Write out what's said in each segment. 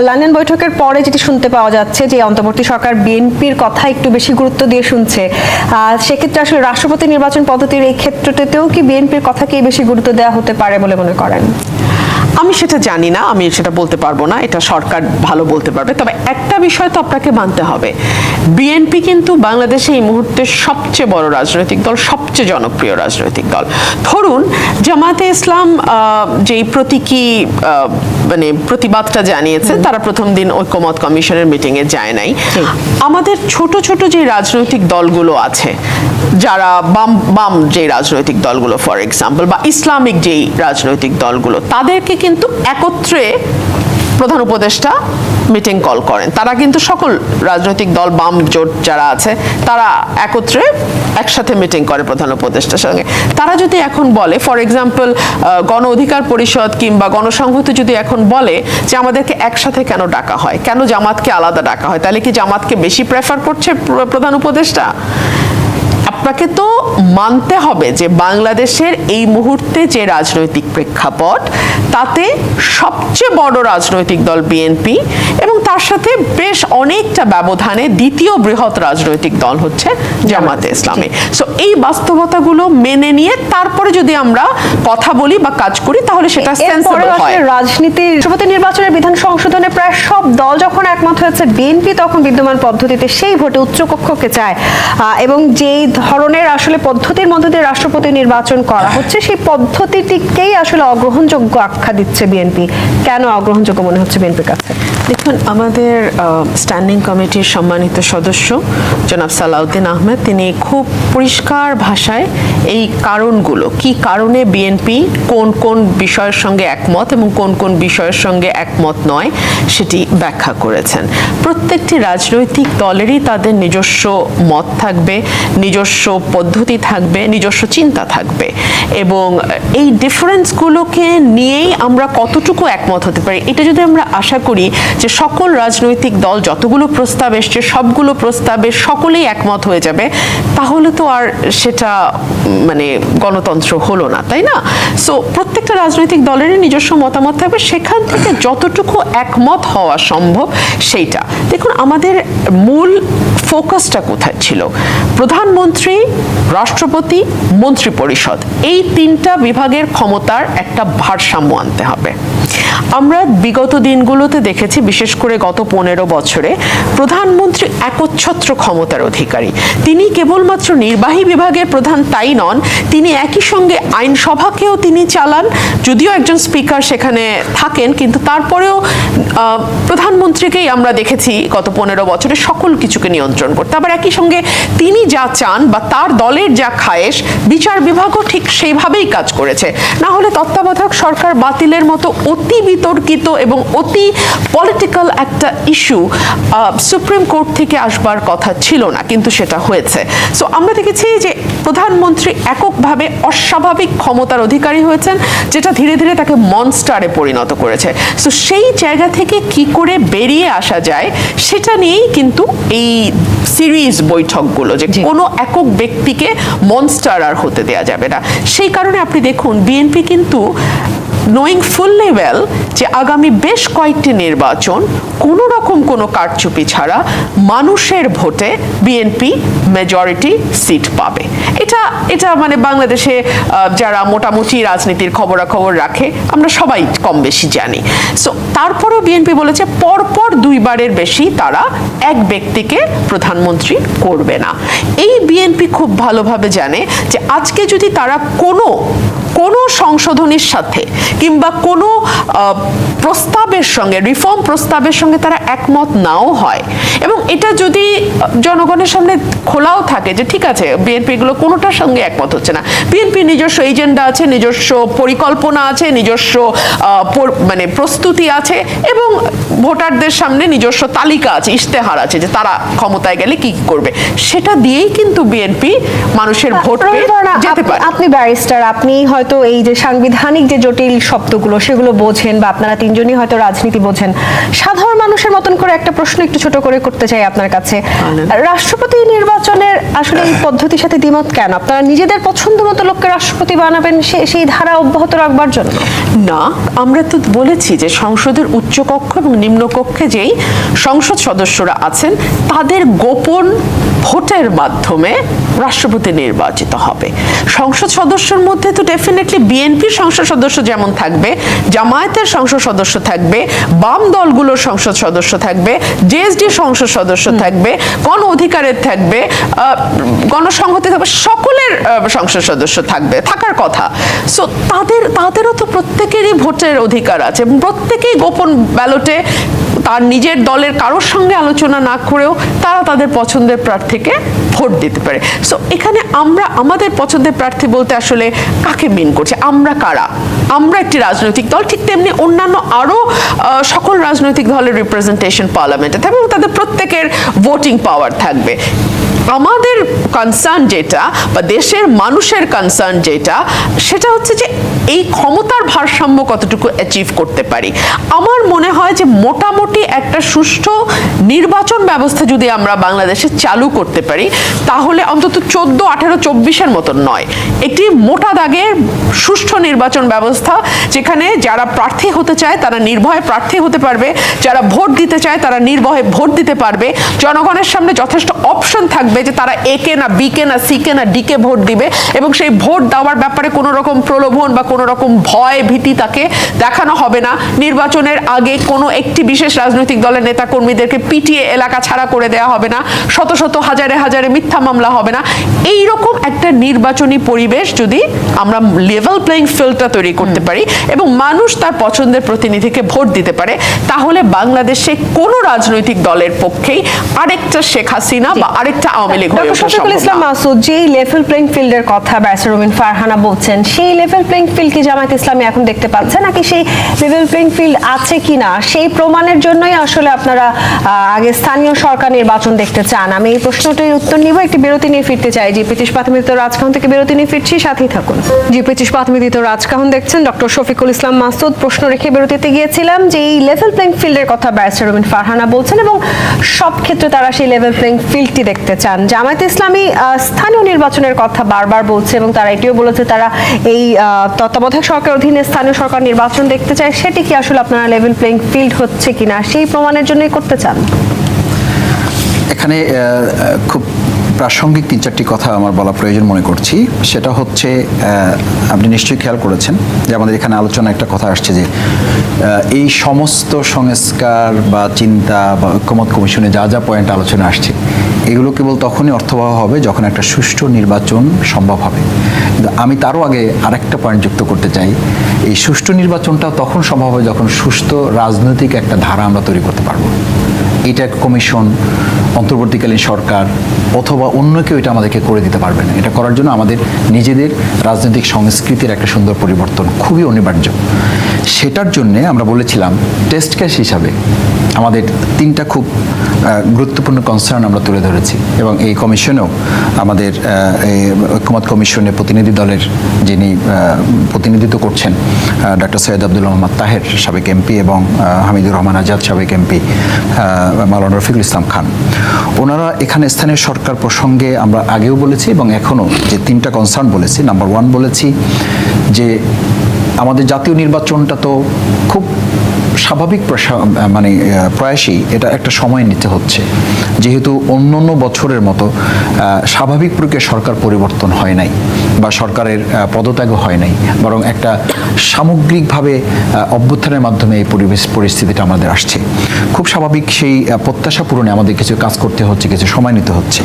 London বৈঠকের পরে যেটি শুনতে পাওয়া যাচ্ছে যে অন্তর্বর্তী সরকার বিএনপির কথা একটু বেশি গুরুত্ব দিয়ে শুনছে সেক্ষেত্রে আসলে রাষ্ট্রপতি নির্বাচন পদ্ধতির এই ক্ষেত্রটিতেও কি বিএনপির কথাকেই বেশি গুরুত্ব দেওয়া হতে পারে বলে মনে করেন? আমি সেটা জানি না আমি সেটা বলতে পারব না এটা সরকার ভালো বলতে পারবে। তবে একটা বিষয় তো আপনাকে মানতে হবে। বিএনপি কিন্তু বাংলাদেশে এই মুহূর্তে সবচেয়ে বড় রাজনৈতিক দল সবচেয়ে জনপ্রিয় রাজনৈতিক দল। ধরুন জামাতে ইসলাম যেই প্রতীকী মানে প্রতিবাদটা জানিয়েছে তারা প্রথম দিন ঐক্যমত কমিশনের মিটিংয়ে যায় নাই। আমাদের ছোট ছোট যে রাজনৈতিক দলগুলো আছে যারা বাম বাম যে রাজনৈতিক দলগুলো ফর এক্সাম্পল বা ইসলামিক যেই রাজনৈতিক দলগুলো তাদেরকে কিন্তু একত্রে প্রধান উপদেষ্টা মিটিং কল করেন। তারা কিন্তু সকল রাজনৈতিক দল, বাম জোট যারা আছে, তারা একত্রে একসাথে মিটিং করে প্রধান উপদেষ্টার সঙ্গে। তারা যদি এখন বলে ফর এক্সাম্পল গণ অধিকার পরিষদ কিংবা গণসংহতি যদি এখন বলে যে আমাদেরকে একসাথে কেন ডাকা হয়, কেন জামাতকে আলাদা ডাকা হয়, তাহলে কি জামাতকে বেশি প্রেফার করছে প্রধান উপদেষ্টা? আপনাকে তো মানতে হবে যে বাংলাদেশের এই মুহূর্তে যে রাজনৈতিক প্রেক্ষাপট তাতে সবচেয়ে বড় রাজনৈতিক দল বিএনপি এবং তার সাথে বেশ অনেকটা ব্যবধানে দ্বিতীয় বৃহৎ রাজনৈতিক দল হচ্ছে জামাতে ইসলামী। সো এই বাস্তবতাগুলো মেনে নিয়ে তারপরে যদি আমরা কথা বলি বা কাজ করি তাহলে সেটা সেন্সিবল হয়। রাজনীতি রাষ্ট্রপতি নির্বাচনের বিধান সংশোধনে প্রায় সব দল যখন একমত হয়েছে বিএনপি তখন বিদ্যমান পদ্ধতিতে সেই ভোটে উচ্চকক্ষকে চায়। এবং যেই ধরনের আসলে পদ্ধতির মধ্যে দিয়ে রাষ্ট্রপতি নির্বাচন করা হচ্ছে, সেই পদ্ধতিটিকেই আসলে অগ্রহণযোগ্য আখ্যা দিচ্ছে বিএনপি কেন অগ্রহণযোগ্য মনে হচ্ছে বিএনপির কাছে? দেখুন, আমাদের স্ট্যান্ডিং কমিটির সম্মানিত সদস্য জনাব সালাউদ্দিন আহমেদ, তিনি খুব পরিষ্কার ভাষায় এই কারণগুলো, কি কারণে বিএনপি কোন কোন বিষয়ের সঙ্গে একমত এবং কোন কোন বিষয়ের সঙ্গে একমত নয়, সেটি ব্যাখ্যা করেছেন। প্রত্যেকটি রাজনৈতিক দলেরই তাদের নিজস্ব মত থাকবে, নিজস্ব পদ্ধতি থাকবে, নিজস্ব চিন্তা থাকবে। এবং এই ডিফারেন্সগুলোকে নিয়েই আমরা কতটুকু একমত হতে পারি, এটা যদি আমরা আশা করি যে সকল রাজনৈতিক দল যতগুলো প্রস্তাব এসছে, সবগুলো প্রস্তাবে সকলেই একমত হয়ে যাবে, তাহলে তো আর সেটা মানে গণতন্ত্র হলো না, তাই না? সো প্রত্যেকটা রাজনৈতিক দলেরই নিজস্ব মতামত থাকবে, সেখান থেকে যতটুকু একমত হওয়া সম্ভব সেইটা। দেখুন, আমাদের মূল ফোকাসটা কোথায় ছিল? প্রধানমন্ত্রী রাষ্ট্রপতি মন্ত্রী পরিষদ এই তিনটা বিভাগের ক্ষমতার একটা ভারসাম্য আনতে হবে। আমরা বিগত দিনগুলোতে দেখেছি, বিশেষ করে গত পনেরো বছরে, প্রধানমন্ত্রী একচ্ছত্র ক্ষমতার অধিকারী। তিনি কেবলমাত্র নির্বাহী বিভাগের প্রধান তাই নন, তিনি একই সঙ্গে আইনসভাকেও তিনি চালান। যদিও একজন স্পিকার সেখানে থাকেন, কিন্তু তারপরেও প্রধানমন্ত্রীকেই আমরা দেখেছি গত পনেরো বছরে সকল কিছুকে নিয়ন্ত্রণ করতে। আবার একই সঙ্গে তিনি যা চান বা তার দলের যা খায়েশ, বিচার বিভাগও ঠিক সেইভাবেই কাজ করেছে। না হলে তত্ত্বাবধায়ক সরকার বাতিলের মতো অতি বিতর্কিত এবং অতি পলিটিক্যাল একটা ইস্যু সুপ্রিম কোর্ট থেকে আসবার কথা ছিল না কিন্তু সেটা হয়েছে। সো আমরা দেখেছি যে প্রধানমন্ত্রী এককভাবে অস্বাভাবিক ক্ষমতার অধিকারী হয়েছেন যেটা ধীরে ধীরে তাকে মনস্টারে পরিণত করেছে। সো সেই জায়গা থেকে কি করে বেরিয়ে আসা যায় সেটা নিয়েই কিন্তু এই সিরিজ বৈঠকগুলো যে কোনো একক ব্যক্তিকে মনস্টার আর হতে দেয়া যাবে না। সেই কারণে আপনি দেখুন বিএনপি কিন্তু নোয়িং ফুললি ওয়েল যে আগামী বেশ কয়েকটি নির্বাচন কোনো রকম কোনো কারচুপি ছাড়া মানুষের ভোটে বিএনপি মেজরিটি সিট পাবে। এটা এটা মানে বাংলাদেশে যারা মোটামুটি রাজনীতির খবরাখবর রাখে, আমরা সবাই কম বেশি জানি। সো তারপরেও বিএনপি বলেছে, পরপর দুইবারের বেশি তারা এক ব্যক্তিকে প্রধানমন্ত্রী করবে না। এই বিএনপি খুব ভালোভাবে জানে যে আজকে যদি তারা কোনো কোনো সংশোধনীর সাথে কিংবা কোনো প্রস্তাবের সঙ্গে রিফর্ম প্রস্তাবের সঙ্গে তারা একমত নাও হয়। এবং এটা যদি জনগণের সামনে খোলাও থাকে যে ঠিক আছে বিএনপি এগুলো কোনোটার সঙ্গে একমত হচ্ছে না। বিএনপি নিজস্ব এজেন্ডা আছে নিজস্ব পরিকল্পনা আছে নিজস্ব মানে প্রস্তুতি আছে এবং ভোটারদের সামনে নিজস্ব তালিকা আছে ইশতেহার আছে যে তারা ক্ষমতায় গেলে কি করবে। সেটা দিয়েই কিন্তু বিএনপি মানুষের ভোট যেতে পারে। আপনি ব্যারিস্টার আপনি হয়তো এই যে সাংবিধানিক যে জটিল শব্দগুলো সেগুলো বোঝেন বা আপনারা তিনজনই হয়তো রাজনীতি বোঝেন। সাধারণ মানুষের মতন করে একটা প্রশ্ন একটু ছোট করে করতে চাই আপনার কাছে। রাষ্ট্রপতি নির্বাচনের আসলে এই পদ্ধতির সাথে দ্বিমত কেন? আপনারা নিজেদের পছন্দ মতো লোককে রাষ্ট্রপতি বানাবেন সে- সেই ধারা অব্যাহত রাখবার জন্য? না আমরা তো বলেছি যে সংসদের উচ্চকক্ষ এবং নিম্নকক্ষে যেই সংসদ সদস্যরা আছেন তাদের গোপন ভোটের মাধ্যমে রাষ্ট্রপতি নির্বাচিত হবে। সংসদ সদস্যের মধ্যে তো ডেফিনেটলি বিএনপির সংসদ সদস্য যেমন থাকবে জামায়াতের সংসদ সদস্য থাকবে বাম দলগুলোর সংসদ সদস্য থাকবে জেএসডি সংসদ সদস্য থাকবে গণ অধিকারের থাকবে গণসংহতি থাকবে সকলের সংসদ সদস্য থাকবে থাকার কথা। সো তাদের তাদেরও তো প্রত্যেকেরই ভোটের অধিকার আছে। প্রত্যেকেই গোপন ব্যালটে তার নিজের দলের কারোর সঙ্গে আলোচনা না করেও তারা তাদের পছন্দের প্রার্থীকে ভোট দিতে পারে। সো এখানে আমরা আমাদের পছন্দের প্রার্থী বলতে আসলে কাকে মিন করছে? আমরা কারা? আমরা একটি রাজনৈতিক দল, ঠিক তেমনি অন্যান্য আরও সকল রাজনৈতিক দলের রিপ্রেজেন্টেশন পার্লামেন্টে থাকবে এবং তাদের প্রত্যেকের ভোটিং পাওয়ার থাকবে। আমাদের কনসার্ন যেটা বা দেশের মানুষের কনসার্ন যেটা, সেটা হচ্ছে যে এই ক্ষমতার ভারসাম্য কতটুকু অ্যাচিভ করতে পারি। আমার মনে হয় যে মোটামুটি একটা সুষ্ঠু নির্বাচন ব্যবস্থা যদি আমরা বাংলাদেশে চালু করতে পারি, তাহলে অন্তত চোদ্দ, আঠেরো, চব্বিশের মতন নয়। একটি মোটা দাগের সুষ্ঠু নির্বাচন ব্যবস্থা, যেখানে যারা প্রার্থী হতে চায় তারা নির্ভয়ে প্রার্থী হতে পারবে, যারা ভোট দিতে চায় তারা নির্ভয়ে ভোট দিতে পারবে। জনগণের সামনে যথেষ্ট অপশন থাকবে যে তারা একে না বিকে না সিকে না ডিকে ভোট দিবে এবং সেই ভোট দেওয়ার ব্যাপারে কোনো রকম প্রলোভন বা কোনো রকম ভয় ভীতি তাকে দেখানো হবে না। নির্বাচনের আগে কোনো একটি বিশেষ রাজনৈতিক দলের নেতা কর্মীদেরকে পিটিয়ে এলাকা ছাড়া করে দেওয়া হবে না। শত শত হাজারে হাজারে মিথ্যা মামলা হবে না। এই রকম একটা নির্বাচনী পরিবেশ যদি আমরা লেভেল প্লেইং ফিল্ডটা তৈরি করতে পারি এবং মানুষ তার পছন্দের প্রতিনিধিকে ভোট দিতে পারে তাহলে বাংলাদেশে কোনো রাজনৈতিক দলের পক্ষেই আরেকটা শেখ হাসিনা বা আরেকটা আওয়ামী লীগ হয়ে ওঠা সম্ভব ইসলাম মাসুদ যেই লেভেল প্লেইং ফিল্ডের কথা ফারহানা বলছেন সেই লেভেল প্লেইং ফিল্ড কি ইসলামী এখন দেখতে পাচ্ছে নাকি সেই লেভেল প্লেইং ফিল্ড আছে কিনা? সেই প্রমাণের জন্যই আসলে আপনারা আগে স্থানীয় সরকার নির্বাচন দেখতে চান। আমি এই প্রশ্নটির উত্তর নিব একটি বিরতি নিয়ে ফিরতে চাই। যে পৃথিশ প্রাথমিক রাজকাহন থেকে বিরতি নিয়ে ফিরছি সাথেই থাকুন। জি পৃথিশ প্রাথমিক রাজকাহন দেখছেন ডক্টর শফিকুল ইসলাম মাসুদ প্রশ্ন রেখে বিরতিতে গিয়েছিলাম যে এই লেভেল প্লেইং ফিল্ডের কথা ব্যারিস্টার রবিন ফারহানা বলছেন এবং সব ক্ষেত্রে তারা সেই লেভেল প্লেইং ফিল্ডটি দেখতে চান। জামায়াত ইসলামী স্থানীয় নির্বাচনের কথা বারবার বলছে এবং তারা এটিও বলেছে তারা এই তত্ত্বাবধায়ক সরকার অধীনে স্থানীয় সরকার নির্বাচন দেখতে চায়। সেটি কি আসলে আপনারা লেভেল প্লেইং ফিল্ড হচ্ছে কিনা সেই প্রমাণের জন্যই করতে চান? এখানে খুব প্রাসঙ্গিক তিন চারটি কথা আমার বলা প্রয়োজন মনে করছি। সেটা হচ্ছে আপনি নিশ্চয়ই খেয়াল করেছেন যে আমাদের এখানে আলোচনা একটা কথা আসছে যে এই সমস্ত সংস্কার বা চিন্তা বা ঐক্যমত কমিশনে যা যা পয়েন্ট আলোচনা আসছে এগুলো কেবল তখনই অর্থবহ হবে যখন একটা সুষ্ঠু নির্বাচন সম্ভব হবে। আমি তারও আগে আরেকটা পয়েন্ট যুক্ত করতে চাই। এই সুষ্ঠু নির্বাচনটা তখন সম্ভব হবে যখন সুস্থ রাজনৈতিক একটা ধারা আমরা তৈরি করতে পারব। এটা কমিশন অন্তর্বর্তীকালীন সরকার অথবা অন্য কেউ এটা আমাদেরকে করে দিতে পারবে না। এটা করার জন্য আমাদের নিজেদের রাজনৈতিক সংস্কৃতির একটা সুন্দর পরিবর্তন খুবই অনিবার্য। সেটার জন্য আমরা বলেছিলাম টেস্ট ক্যাশ হিসাবে আমাদের তিনটা খুব গুরুত্বপূর্ণ কনসার্ন আমরা তুলে ধরেছি এবং এই কমিশনেও আমাদের ঐক্যমত কমিশনের প্রতিনিধি দলের যিনি প্রতিনিধিত্ব করছেন ডক্টর সৈয়দ আব্দুল মোহাম্মদ তাহের সাবেক এমপি এবং হামিদুর রহমান আজাদ সাবেক এমপি মাওলানা রফিকুল ইসলাম খান। ওনারা এখানে স্থানীয় সরকার প্রসঙ্গে আমরা আগেও বলেছি এবং এখনও যে তিনটা কনসার্ন বলেছি নাম্বার ওয়ান বলেছি যে আমাদের জাতীয় নির্বাচনটা তো খুব স্বাভাবিক মানে প্রয়াসেই এটা একটা সময় নিতে হচ্ছে। যেহেতু অন্য অন্য বছরের মতো স্বাভাবিক প্রক্রিয়া সরকার পরিবর্তন হয় নাই বা সরকারের পদত্যাগও হয় নাই। বরং একটা সামগ্রিকভাবে অভ্যুত্থানের মাধ্যমে এই পরিবেশ পরিস্থিতিটা আমাদের আসছে। খুব স্বাভাবিক সেই প্রত্যাশা পূরণে আমাদের কিছু কাজ করতে হচ্ছে কিছু সময় নিতে হচ্ছে।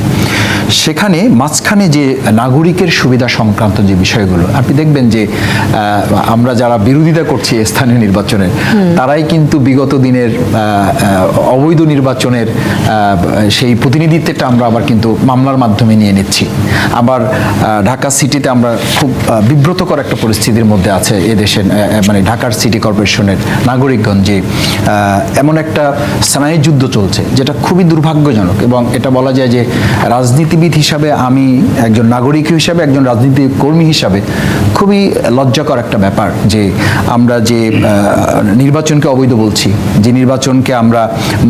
সেখানে মাঝখানে যে নাগরিকের সুবিধা সংক্রান্ত যে বিষয়গুলো আপনি দেখবেন যে আহ, আমরা যারা বিরোধিতা করছি স্থানীয় নির্বাচনের তারাই কিন্তু বিগত দিনের অবৈধ নির্বাচনের সেই প্রতিনিধিত্বটা আমরা আবার কিন্তু মামলার মাধ্যমে নিয়ে নিচ্ছি। আবার ঢাকা সিটিতে আমরা খুব বিব্রতকর একটা পরিস্থিতির মধ্যে আছে এদেশের মানে ঢাকার সিটি কর্পোরেশনের নাগরিকগণ যে এমন একটা স্নায়ু যুদ্ধ চলছে যেটা খুবই দুর্ভাগ্যজনক এবং এটা বলা যায় যে রাজনীতিবিদ হিসাবে আমি একজন নাগরিক হিসাবে একজন রাজনীতি কর্মী হিসাবে খুবই লজ্জাকর একটা ব্যাপার যে আমরা যে আহ, নির্বাচনকে অবৈধ বলছি যে নির্বাচনকে আমরা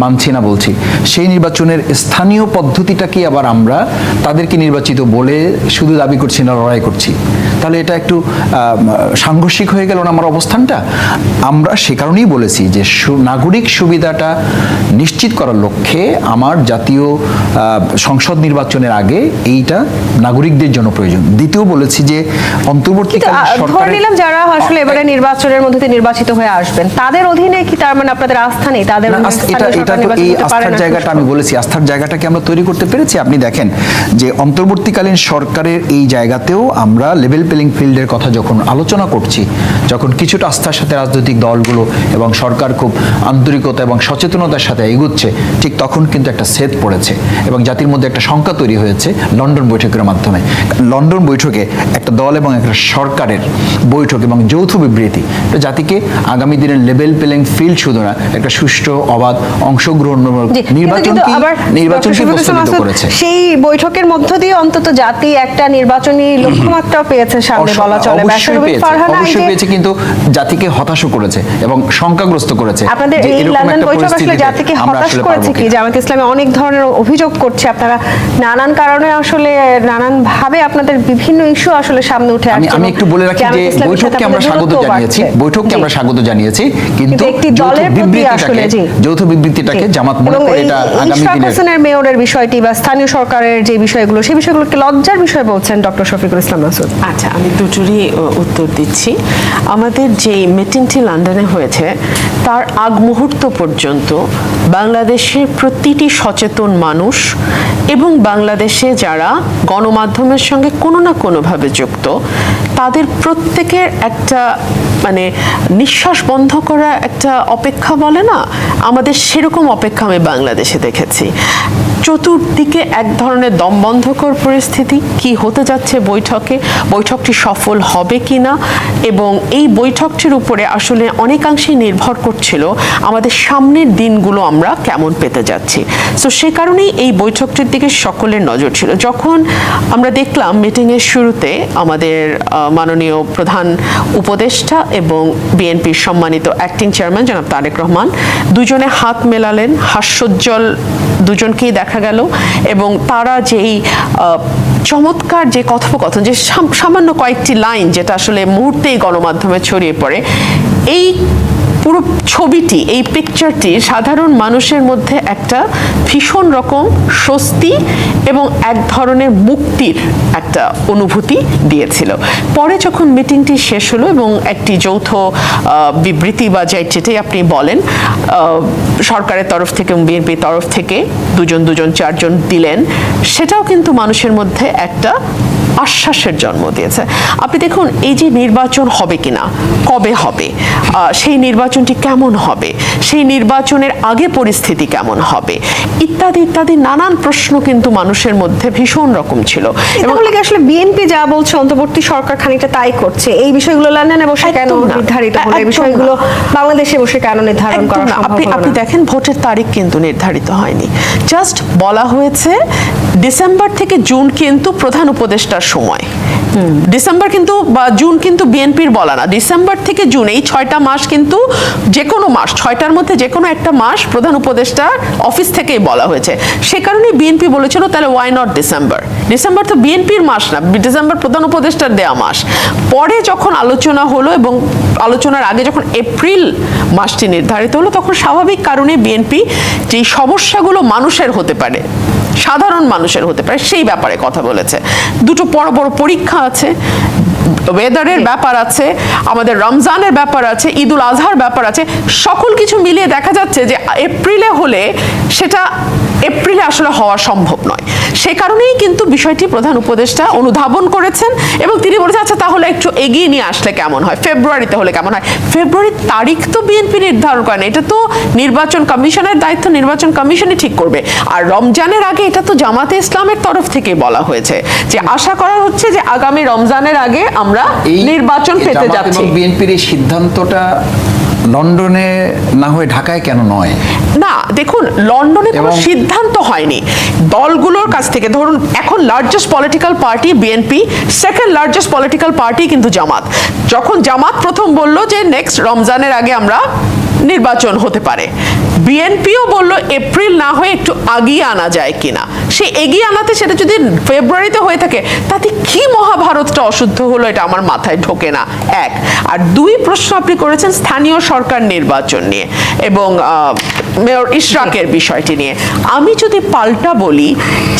মানছি না বলছি সেই নির্বাচনের স্থানীয় পদ্ধতিটা কি আবার আমরা তাদেরকে নির্বাচিত বলে শুধু দাবি করছি না লড়াই করছি। তাহলে এটা একটু সাংঘর্ষিক হয়ে গেল না আমার অবস্থানটা? আমরা সে কারণেই বলেছি যে নাগরিক সুবিধাটা নিশ্চিত করার লক্ষ্যে আমার জাতীয় সংসদ নির্বাচনের আগে এইটা নাগরিকদের জন্য প্রয়োজন। দ্বিতীয় বলেছি যে অন্তর্বর্তীকালীন ধরে নিলাম যারা আসলে এবারে নির্বাচনের মধ্যে নির্বাচিত হয়ে আসবেন তাদের অধীনে কি তার মানে আপনাদের আস্থা নেই? তাদের না, অধীনে আস্থা- স্থানীয় এটা এটা তো এই আস্থার জায়গাটা আমি বলেছি আস্থার জায়গাটাকে আমরা তৈরি করতে পেরেছি। আপনি দেখেন যে অন্তর্বর্তীকালীন সরকারের এই জায়গাতেও আমরা লেভেল প্লেইং ফিল্ডের কথা যখন আলোচনা করছি যখন কিছুটা আস্থার সাথে রাজনৈতিক দলগুলো এবং সরকার খুব আন্তরিকতা এবং সচেতনতার সাথে এগুচ্ছে ঠিক তখন কিন্তু একটা সেদ পড়েছে এবং জাতির মধ্যে একটা শঙ্কা তৈরি হয়েছে লন্ডন বৈঠকের মাধ্যমে। লন্ডন বৈঠকে একটা দল এবং একটা সরকারের বৈঠক এবং যৌথ বিবৃতি। জাতিকে আগামী দিনের লেভেল প্লেইং ফিল্ড শুধু না একটা সুষ্ঠু অবাধ কিন্তু- নির্বাচন নির্বাচনকে ইসলাম করেছে? সেই বৈঠকের মধ্য দিয়ে অন্তত জাতি একটা নির্বাচনী লক্ষ্যমাত্রাও পেয়েছে সামনে বলা চলে। অবশ্যই পেয়েছে অবশ্যই পেয়েছে কিন্তু জাতিকে হতাশও করেছে এবং শঙ্কাগ্রস্ত করেছে আপনাদের এই লন্ডন বৈঠক আসলে জাতিকে হতাশ করেছে কি? জামাত ইসলামে অনেক ধরনের অভিযোগ করছে আপনারা। নানান কারণে আসলে নানান ভাবে আপনাদের বিভিন্ন ইস্যু আসলে সামনে উঠে আমি আসছে আমি একটু বলে রাখি যে বৈঠককে আমরা স্বাগত জানিয়েছি। বৈঠককে আমরা স্বাগত জানিয়েছি কিন্তু একটি দলের প্রতি আসলে জি। যৌথ বিবৃতিটাকে জামাত মনে করে এটা আগামী দিনের মেয়রের বিষয়টি বা স্থানীয় সরকারের যে বিষয়গুলো সেই বিষয়গুলোকে লজ্জার বিষয় বলছেন ডক্টর শফিকুল ইসলাম মাসুদ। আচ্ছা আমি দুটোরই উত্তর দিচ্ছি। আমাদের যে মিটিংটি লন্ডনে হয়েছে তার আগ মুহূর্ত পর্যন্ত বাংলাদেশের প্রতিটি সচেতন মানুষ এবং বাংলাদেশে যারা গণমাধ্যমের সঙ্গে কোনো না কোনোভাবে যুক্ত তাদের প্রত্যেকের একটা মানে নিঃশ্বাস বন্ধ করা একটা অপেক্ষা বলে না? আমাদের সেরকম অপেক্ষা আমি বাংলাদেশে দেখেছি। চতুর্দিকে এক ধরনের দমবন্ধকর পরিস্থিতি। কি হতে যাচ্ছে বৈঠকে? বৈঠকটি সফল হবে কি না এবং এই বৈঠকটির উপরে আসলে অনেকাংশেই নির্ভর করছিল আমাদের সামনের দিনগুলো আমরা কেমন পেতে যাচ্ছি। সো সে কারণেই এই বৈঠকটির দিকে সকলের নজর ছিল। যখন আমরা দেখলাম মিটিংয়ের শুরুতে আমাদের মাননীয় প্রধান উপদেষ্টা এবং বিএনপির সম্মানিত অ্যাক্টিং চেয়ারম্যান জনাব তারেক রহমান দুজনে হাত মেলালেন। হাস্যোজ্জ্বল দুজনকেই দেখা গেল এবং তারা যেই চমৎকার যে কথোপকথন, যে সাম- সামান্য কয়েকটি লাইন যেটা আসলে মুহূর্তেই গণমাধ্যমে ছড়িয়ে পড়ে, এই পুরো ছবিটি, এই পিকচারটি সাধারণ মানুষের মধ্যে একটা ভীষণ রকম স্বস্তি এবং এক ধরনের মুক্তির একটা অনুভূতি দিয়েছিল। পরে যখন মিটিংটি শেষ হলো এবং একটি যৌথ বিবৃতি বা যেটাই আপনি বলেন সরকারের তরফ থেকে এবং বিএনপির তরফ থেকে দুজন দুজন, চারজন দিলেন, সেটাও কিন্তু মানুষের মধ্যে একটা আশ্বাসের জন্ম দিয়েছে। আপনি দেখুন এই যে নির্বাচন হবে কিনা কবে হবে সেই নির্বাচনটি কেমন হবে সেই নির্বাচনের আগে পরিস্থিতি কেমন হবে ইত্যাদি ইত্যাদি নানান প্রশ্ন কিন্তু মানুষের মধ্যে ভীষণ রকম ছিল। এবং আসলে বিএনপি যা বলছে অন্তর্বর্তী সরকার খানিকটা তাই করছে? এই বিষয়গুলো লন্ডনে বসে কেন নির্ধারিত হলো? এই বিষয়গুলো বাংলাদেশে বসে কেন নির্ধারণ করা সম্ভব আপনি আপনি দেখেন ভোটের তারিখ কিন্তু নির্ধারিত হয়নি। জাস্ট বলা হয়েছে ডিসেম্বর থেকে জুন কিন্তু প্রধান উপদেষ্টার সময়। ডিসেম্বর কিন্তু বা জুন কিন্তু বিএনপির বলা না। ডিসেম্বর থেকে জুন এই ছয়টা মাস কিন্তু যে কোনো মাস, ছয়টার মধ্যে যে কোনো একটা মাস প্রধান উপদেষ্টা অফিস থেকেই বলা হয়েছে। সে কারণে বিএনপি বলেছিল, তাহলে ওয়াই নট ডিসেম্বর ডিসেম্বর তো বিএনপির মাস না ডিসেম্বর প্রধান উপদেষ্টার দেয়া মাস। পরে যখন আলোচনা হলো এবং আলোচনার আগে যখন এপ্রিল মাসটি নির্ধারিত হলো, তখন স্বাভাবিক কারণে বিএনপি যেই সমস্যাগুলো মানুষের হতে পারে সাধারণ মানুষের হতে পারে, সেই ব্যাপারে কথা বলেছে। দুটো বড় বড় পরীক্ষা আছে ওয়েদারের ব্যাপার আছে, আমাদের রমজানের ব্যাপার আছে, ঈদুল আজহার ব্যাপার আছে, সকল কিছু মিলিয়ে দেখা যাচ্ছে যে এপ্রিলে হলে সেটা এপ্রিলে আসলে হওয়া সম্ভব নয়। সে কারণেই কিন্তু বিষয়টি প্রধান উপদেষ্টা অনুধাবন করেছেন এবং তিনি বলেছেন আচ্ছা তাহলে একটু এগিয়ে নিয়ে আসলে কেমন হয়? ফেব্রুয়ারিতে হলে কেমন হয়? ফেব্রুয়ারির তারিখ তো বিএনপি নির্ধারণ করে না। এটা তো নির্বাচন কমিশনের দায়িত্ব নির্বাচন কমিশনই ঠিক করবে। আর রমজানের আগে এটা তো জামাতে ইসলামের তরফ থেকে বলা হয়েছে যে আশা করা হচ্ছে যে আগামী রমজানের আগে আমরা এই নির্বাচন পেতে যাচ্ছি। বিএনপির এই সিদ্ধান্তটা লন্ডনে না হয়ে ঢাকায় কেন নয়? না দেখুন লন্ডনে কোনো সিদ্ধান্ত হয়নি। দলগুলোর কাছ থেকে ধরুন এখন largest political party BNP second largest political party কিন্তু জামাত। যখন জামাত প্রথম বলল যে নেক্সট রমজানের আগে আমরা নির্বাচন হতে পারে। বিএনপিও বলল এপ্রিল না হয়ে একটু আগিয়ে আনা যায় কিনা। সে এগিয়ে আনাতে সেটা যদি ফেব্রুয়ারিতে হয়ে থাকে, তাতে কি মহাভারতটা অশুদ্ধ হলো এটা আমার মাথায় ঢোকে না। এক, আর দুই প্রশ্ন আপনি করেছেন স্থানীয় সরকার নির্বাচন নিয়ে এবং মেয়র ইশরাকের বিষয়টি নিয়ে। আমি যদি পাল্টা বলি,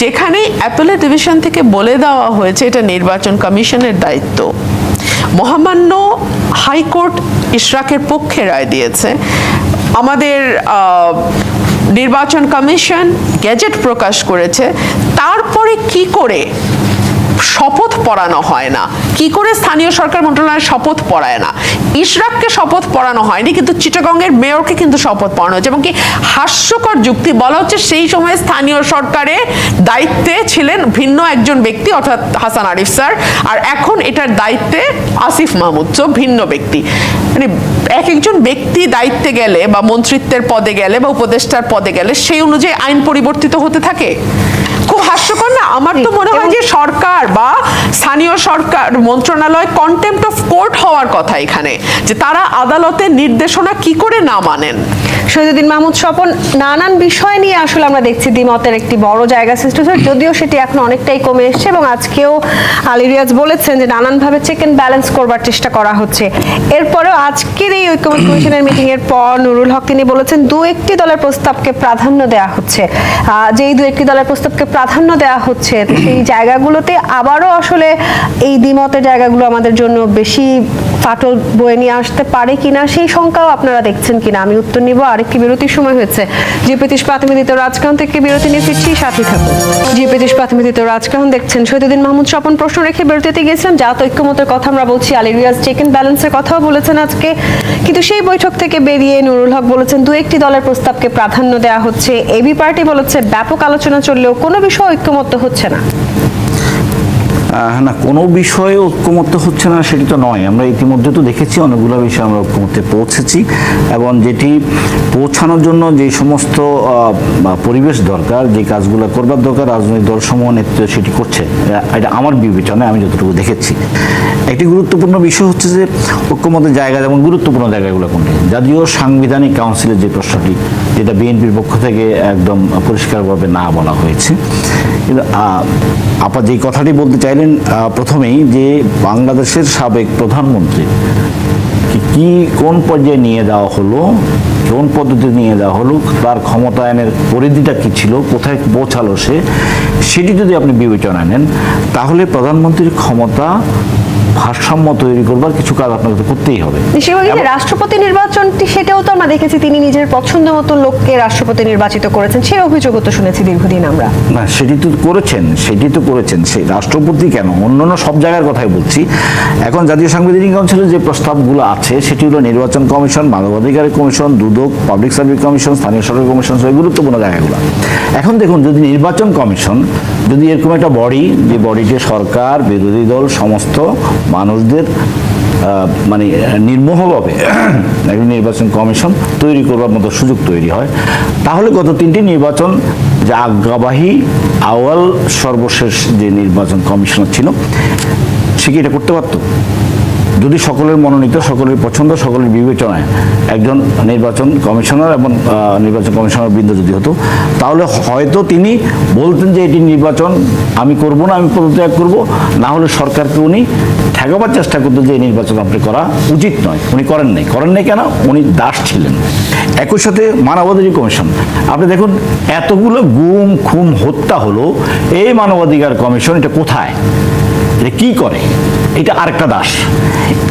যেখানে অ্যাপেলের ডিভিশন থেকে বলে দেওয়া হয়েছে এটা নির্বাচন কমিশনের দায়িত্ব। মহামান্য হাইকোর্ট ইশরাকের পক্ষে রায় দিয়েছে। আমাদের নির্বাচন কমিশন গেজেট প্রকাশ করেছে। তারপরে কি করে শপথ পড়ানো হয় না। কি করে স্থানীয় সরকার মন্ত্রণালয়ের শপথ পড়ায় না? ইশরাককে শপথ পড়ানো হয়নি কিন্তু চিটাগংয়ের মেয়রকে কিন্তু শপথ পড়ানো হয়েছে। এবং কি হাস্যকর যুক্তি বলা হচ্ছে সেই সময় স্থানীয় সরকারে দায়িত্বে ছিলেন ভিন্ন একজন ব্যক্তি অর্থাৎ হাসান আরিফ স্যার। আর এখন এটার দায়িত্বে আসিফ মাহমুদ সো ভিন্ন ব্যক্তি। মানে এক একজন ব্যক্তি দায়িত্বে গেলে বা মন্ত্রিত্বের পদে গেলে বা উপদেষ্টার পদে গেলে সেই অনুযায়ী আইন পরিবর্তিত হতে থাকে। খুব হাস্যকর না? আমার তো মনে সরকার বা স্থানীয় সরকার, মন্ত্রণালয় কন্টেম্প্ট অফ কোর্ট হওয়ার কথা এখানে, যে তারা আদালতের নির্দেশনা কি করে না মানেন? শহীদুদ্দিন মাহমুদ স্বপন, নানান বিষয় নিয়ে আসলে আমরা দেখছি দ্বিমতের একটি বড় জায়গা সৃষ্টি হয়েছে, যদিও সেটি এখন অনেকটাই কমে এসেছে এবং আজকেও আলী রিয়াজ বলেছেন যে নানানভাবে চেক এন্ড ব্যালেন্স করবার চেষ্টা করা হচ্ছে। এরপরেও আজকের এই ঐক্যমত কমিশনের মিটিং এর পর নুরুল হক তিনি বলেছেন, দু একটি দলের প্রস্তাবকে প্রাধান্য দেওয়া হচ্ছে। যেই দু একটি দলের প্রস্তাবকে প্রাধান্য দেওয়া হচ্ছে সেই জায়গাগুলোতে আবারও আসলে এই দ্বিমতের জায়গাগুলো আমাদের জন্য বেশি ফাটল বয়ে নিয়ে আসতে পারে কিনা, সেই শঙ্কাও আপনারা দেখছেন কিনা? আমি উত্তর নিব, আরেকটি বিরতির সময় হয়েছে। যে প্রাথমিক রাজকাহন থেকে বিরতি নিয়ে ফিরছি, সাথে থাকুন। যে প্রাথমিক রাজকাহন দেখছেন শহীদুদ্দিন মাহমুদ স্বপন প্রশ্ন রেখে বিরতিতে গিয়েছিলাম জাত ঐক্যমতের কথা আমরা বলছি আলী রিয়াজ চেক এন্ড ব্যালেন্সের কথাও বলেছেন আজকে। কিন্তু সেই বৈঠক থেকে বেরিয়ে নুরুল হক বলেছেন, দু একটি দলের প্রস্তাবকে প্রাধান্য দেওয়া হচ্ছে। এবি পার্টি বলেছে, ব্যাপক আলোচনা চললেও কোনো বিষয় ঐক্যমত্য হচ্ছে না। না, কোনো বিষয়ে ঐক্যমত্য হচ্ছে না, সেটি তো নয়। আমরা ইতিমধ্যে তো দেখেছি, অনেকগুলো বিষয়ে আমরা ঐক্যমত্যে পৌঁছেছি। এবং যেটি পৌঁছানোর জন্য যে সমস্ত পরিবেশ দরকার, যে কাজগুলো করবার দরকার, রাজনৈতিক দলসমূহ নেতৃত্ব সেটি করছে এটা আমার বিবেচনায় আমি যতটুকু দেখেছি। একটি গুরুত্বপূর্ণ বিষয় হচ্ছে যে ঐক্যমতের জায়গা যেমন গুরুত্বপূর্ণ জায়গাগুলো কোনটি? জাতীয় সাংবিধানিক কাউন্সিলের যে প্রশ্নটি, যেটা বিএনপির পক্ষ থেকে একদম পরিষ্কারভাবে না বলা হয়েছে। কিন্তু আপা যে কথাটি বলতে চাইলেন প্রথমেই যে বাংলাদেশের সাবেক প্রধানমন্ত্রী কি- কোন পর্যায়ে নিয়ে দেওয়া হলো, কোন পদ্ধতি নিয়ে দেওয়া হলো, তার ক্ষমতায়নের পরিধিটা কি ছিল, কোথায় পৌঁছালো সে, সেটি যদি আপনি বিবেচনা নেন, তাহলে প্রধানমন্ত্রীর ক্ষমতা ভারসাম্য তৈরি করবার কিছু কাজ আপনাকে করতেই হবে। রাষ্ট্রপতি নির্বাচনটি সেটাও তো আমরা দেখেছি তিনি নিজের পছন্দ মতো লোককে রাষ্ট্রপতি নির্বাচিত করেছেন সেই অভিযোগও তো শুনেছি দীর্ঘদিন আমরা। না সেটি তো করেছেন সেটি তো করেছেন সেই রাষ্ট্রপতি কেন? অন্যান্য সব জায়গার কথাই বলছি। এখন জাতীয় সাংবিধানিক কাউন্সিলের যে প্রস্তাবগুলো আছে সেটি হলো নির্বাচন কমিশন মানবাধিকার কমিশন দুদক পাবলিক সার্ভিস কমিশন স্থানীয় সরকার কমিশন সব গুরুত্বপূর্ণ জায়গাগুলো। এখন দেখুন যদি নির্বাচন কমিশন যদি এরকম একটা বডি যে বডিতে সরকার বিরোধী দল সমস্ত মানুষদের মানে নির্মোহভাবে একটি নির্বাচন কমিশন তৈরি করবার মতো সুযোগ তৈরি হয়। তাহলে গত তিনটি নির্বাচন, যে আজ্ঞাবাহী আওয়াল সর্বশেষ যে নির্বাচন কমিশনার ছিল, সে কি এটা করতে পারতো? যদি সকলের মনোনীত, সকলের পছন্দ, সকলের বিবেচনায় একজন নির্বাচন কমিশনার এবং নির্বাচন কমিশনার বৃন্দ যদি হতো, তাহলে হয়তো তিনি বলতেন যে এটি নির্বাচন আমি করব না, আমি পদত্যাগ করব। না হলে সরকারকে উনি ঠেকাবার চেষ্টা করতো যে এই নির্বাচন আপনি করা উচিত নয়। উনি করেন নাই। করেন নাই কেন? উনি দাস ছিলেন। একই সাথে মানবাধিকার কমিশন। আপনি দেখুন, এতগুলো গুম খুম হত্যা হলো, এই মানবাধিকার কমিশন এটা কোথায়? এটা কি করে? এটা আরেকটা দাস।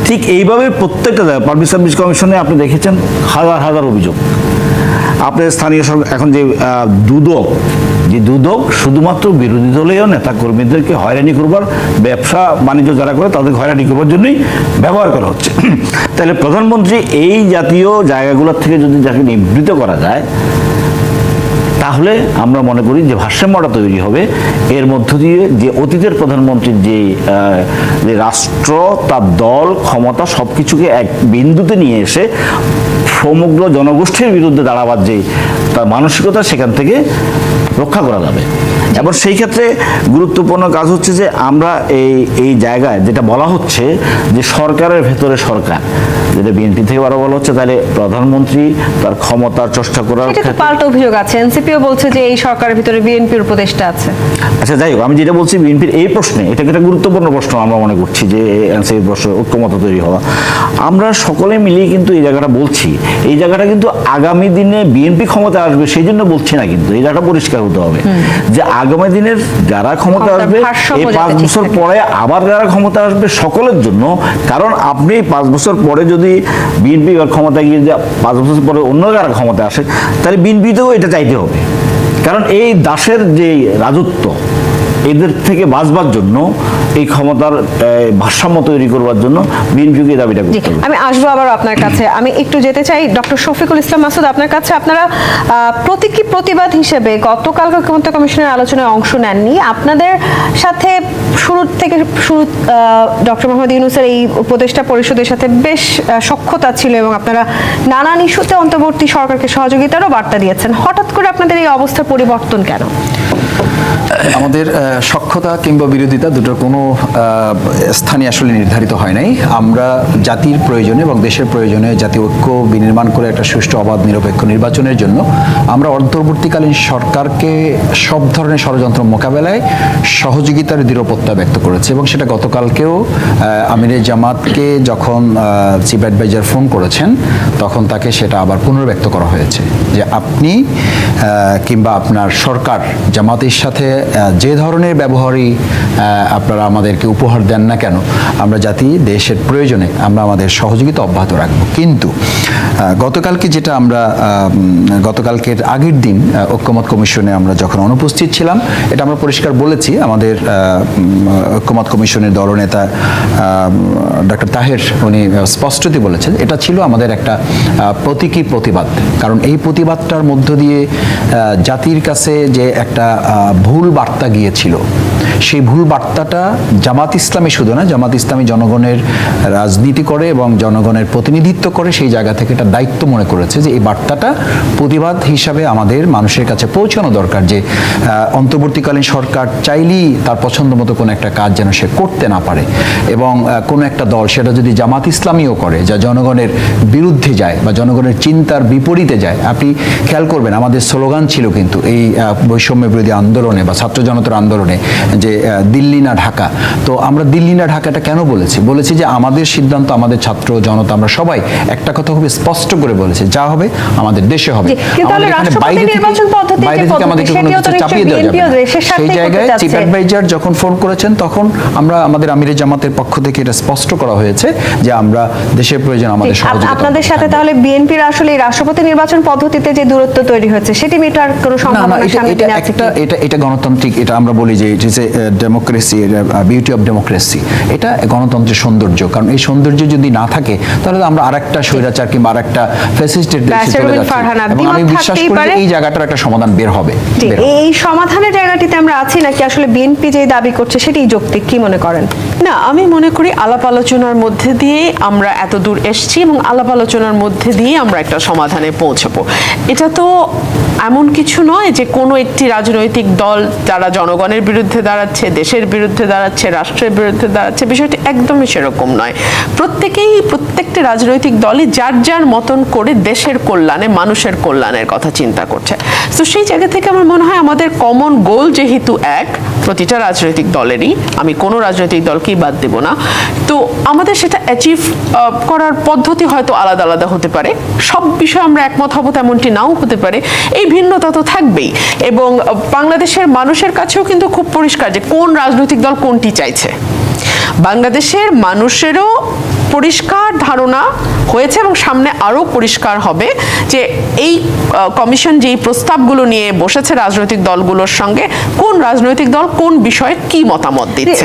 ঠিক এইভাবে প্রত্যেকটা পাবলিক সার্ভিস কমিশনে আপনি দেখেছেন হাজার হাজার অভিযোগ। আপনার স্থানীয় সরকার এখন যে দুদক যে দুদক শুধুমাত্র বিরোধী দলীয় নেতা কর্মীদেরকে হয়রানি করবার ব্যবসা বাণিজ্য যারা করে তাদের হয়রানি করবার জন্যই ব্যবহার করা হচ্ছে। তাহলে প্রধানমন্ত্রী এই জাতীয় জায়গাগুলোর থেকে যদি যাকে নিবৃত করা যায় তাহলে আমরা মনে করি যে ভারসাম্যটা তৈরি হবে। এর মধ্য দিয়ে যে অতীতের প্রধানমন্ত্রীর যে রাষ্ট্র, তার দল, ক্ষমতা সব কিছুকে এক বিন্দুতে নিয়ে এসে সমগ্র জনগোষ্ঠীর বিরুদ্ধে দাঁড়াবার যে, তার মানসিকতা সেখান থেকে রক্ষা করা যাবে। এবং সেই ক্ষেত্রে গুরুত্বপূর্ণ কাজ হচ্ছে যে আমরা এই এই জায়গায় যেটা বলা হচ্ছে যে সরকারের ভেতরে সরকার। যেটা বিএনপি থেকে আরও বলা হচ্ছে তাহলে প্রধানমন্ত্রী তার ক্ষমতার চেষ্টা করার এটা পাল্টা অভিযোগ আছে। এনসিপিও বলছে যে এই সরকারের ভিতরে বিএনপির উপদেষ্টা আছে। আচ্ছা যাই হোক আমি যেটা বলছি বিএনপির এই প্রশ্নে এটাকে একটা গুরুত্বপূর্ণ প্রশ্ন আমরা মনে করছি যে এনসিপির প্রশ্ন ঐক্যমত তৈরি হওয়া? আমরা সকলে মিলিয়ে কিন্তু এই জায়গাটা বলছি। এই জায়গাটা কিন্তু আগামী দিনে বিএনপি ক্ষমতা আসবে সেই জন্য বলছি না কিন্তু। এই জায়গাটা পরিষ্কার হতে হবে। যে আগামী দিনের যারা ক্ষমতা আসবে এই পাঁচ বছর পরে আবার যারা ক্ষমতা আসবে সকলের জন্য কারণ আপনি পাঁচ বছর পরে যদি বিএনপি ক্ষমতা গিয়ে যে পাঁচ বছর পরে অন্য যারা ক্ষমতা আসে তাহলে বিএনপিতেও এটা চাইতে হবে। কারণ এই দাসের যে রাজত্ব এদের থেকে বাঁচবার জন্য এই ক্ষমতার ভারসাম্য তৈরি করবার জন্য বিএনপিকে দাবিটা করতে হবে। আমি আসব আবার আপনার কাছে। আমি একটু যেতে চাই ডক্টর শফিকুল ইসলাম মাসুদ আপনার কাছে আপনারা প্রতীকী প্রতিবাদ হিসেবে গতকাল ক্ষমতা কমিশনের আলোচনায় অংশ নেননি? আপনাদের সাথে শুরু থেকে শুরু ডক্টর মোহাম্মদ ইউনুসের এই উপদেষ্টা পরিষদের সাথে বেশ সখ্যতা ছিল এবং আপনারা নানান ইস্যুতে অন্তর্বর্তী সরকারকে সহযোগিতারও বার্তা দিয়েছেন। হঠাৎ করে আপনাদের এই অবস্থার পরিবর্তন কেন? আমাদের সক্ষতা কিংবা বিরোধিতা দুটোর কোনো স্থানে আসলে নির্ধারিত হয় নাই। আমরা জাতির প্রয়োজনে এবং দেশের প্রয়োজনে জাতীয় ঐক্য বিনির্মাণ করে একটা সুষ্ঠু, অবাধ, নিরপেক্ষ নির্বাচনের জন্য আমরা অন্তর্বর্তীকালীন সরকারকে সব ধরনের ষড়যন্ত্র মোকাবেলায় সহযোগিতার দৃঢ়পত্তা ব্যক্ত করেছে এবং সেটা গতকালকেও আমিরের জামাতকে যখন চিফ অ্যাডভাইজার ফোন করেছেন, তখন তাকে সেটা আবার পুনর্ব্যক্ত করা হয়েছে যে আপনি কিংবা আপনার সরকার জামাতের সাথে যে ধরনের ব্যবহারই আপনারা আমাদেরকে উপহার দেন না কেন আমরা জাতি দেশের প্রয়োজনে আমরা আমাদের সহযোগিতা অব্যাহত রাখব। কিন্তু গতকালকে যেটা আমরা গতকালকের আগের দিন ঐক্যমত কমিশনে আমরা যখন অনুপস্থিত ছিলাম এটা আমরা পরিষ্কার বলেছি আমাদের ঐক্যমত কমিশনের দলনেতা ডক্টর তাহের উনি আহ, স্পষ্টতই বলেছেন এটা ছিল আমাদের একটা প্রতীকী প্রতিবাদ। কারণ এই প্রতিবাদটার মধ্য দিয়ে জাতির কাছে যে একটা ভুল বার্তা গিয়েছিল। সেই ভুল বার্তাটা জামাত ইসলামী শুধু না, জামাত ইসলামী জনগণের রাজনীতি করে এবং জনগণের প্রতিনিধিত্ব করে সেই জায়গা থেকে একটা দায়িত্ব মনে করেছে যে এই বার্তাটা প্রতিবাদ হিসাবে আমাদের মানুষের কাছে পৌঁছানো দরকার যে অন্তর্বর্তীকালীন সরকার চাইলেই তার পছন্দ মতো কোনো একটা কাজ যেন সে করতে না পারে এবং কোনো একটা দল সেটা যদি জামাত ইসলামীও করে, যা জনগণের বিরুদ্ধে যায় বা জনগণের চিন্তার বিপরীতে যায়, আপনি খেয়াল করবেন আমাদের স্লোগান ছিল কিন্তু এই বৈষম্য বিরোধী আন্দোলনে বা ছাত্র জনতার আন্দোলনে যে দিল্লি না ঢাকা। তো আমরা দিল্লি না ঢাকাটা কেন বলেছি? বলেছি যে আমাদের সিদ্ধান্ত আমাদের ছাত্র জনতা আমরা সবাই একটা কথা খুব স্পষ্ট করে বলেছি যা হবে আমাদের দেশে হবে। আমাদের বাইরে থেকে- কিছু চাপিয়ে দেওয়া যাবে সেই জায়গায় চিফ অ্যাডভাইজার যখন ফোন করেছেন তখন আমরা আমাদের আমিরে জামাতের পক্ষ থেকে এটা স্পষ্ট করা হয়েছে যে আমরা দেশের প্রয়োজন আমাদের আপনাদের সাথে তাহলে বিএনপির আসলে এই রাষ্ট্রপতি নির্বাচন পদ্ধতিতে যে দূরত্ব তৈরি হয়েছে সেটি মেটার কোনো সম্ভাবনা এটা সামনে এটা একটা এটা এটা গণতান্ত্রিক এটা আমরা বলি যে it is a democracy beauty of democracy এটা গণতন্ত্রের সৌন্দর্য। কারণ এই সৌন্দর্য যদি না থাকে তাহলে আমরা আরেকটা স্বৈরাচার কিংবা আরেকটা ফ্যাসিস্টের দেশে চলে যাচ্ছি। এবং আমি বিশ্বাস করি যে এই জায়গাটার একটা সমাধান বের হবে বের হবে। এই সমাধানের জায়গাটিতে আমরা আছি নাকি? আসলে বিএনপি যে দাবি করছে সেটি যৌক্তিক কি মনে করেন? না আমি মনে করি আলাপ আলোচনার মধ্যে দিয়ে আমরা এত দূর এসেছি এবং আলাপ আলোচনার মধ্যে দিয়ে আমরা একটা সমাধানে পৌঁছাবো। এটা তো এমন কিছু নয় যে কোনো একটি রাজনৈতিক দল যারা জনগণের বিরুদ্ধে দাঁড়াচ্ছে, দেশের বিরুদ্ধে দাঁড়াচ্ছে, রাষ্ট্রের বিরুদ্ধে দাঁড়াচ্ছে, বিষয়টি একদমই সেরকম নয়। প্রত্যেকেই, প্রত্যেকটি রাজনৈতিক দলই যার যার মতন করে দেশের কল্যাণে, মানুষের কল্যাণের কথা চিন্তা করছে। তো সেই জায়গা থেকে আমার মনে হয় আমাদের কমন গোল যেহেতু এক, প্রতিটা রাজনৈতিক দলেরই, আমি কোনো রাজনৈতিক দলকেই বাদ দেব না। তো আমাদের সেটা অ্যাচিভ করার পদ্ধতি হয়তো আলাদা আলাদা হতে পারে। সব বিষয়ে আমরা একমত হব তেমনটি নাও হতে পারে। এই ভিন্নতা তো থাকবেই। এবং বাংলাদেশের মানুষের কাছেও কিন্তু খুব পরিষ্কার যে কোন রাজনৈতিক দল কোনটি চাইছে। বাংলাদেশের মানুষেরও পরিষ্কার ধারণা হয়েছে এবং সামনে আরও পরিষ্কার হবে যে এই কমিশন যেই প্রস্তাবগুলো নিয়ে বসেছে রাজনৈতিক দলগুলোর সঙ্গে কোন রাজনৈতিক দল কোন বিষয়ে কি মতামত দিচ্ছে।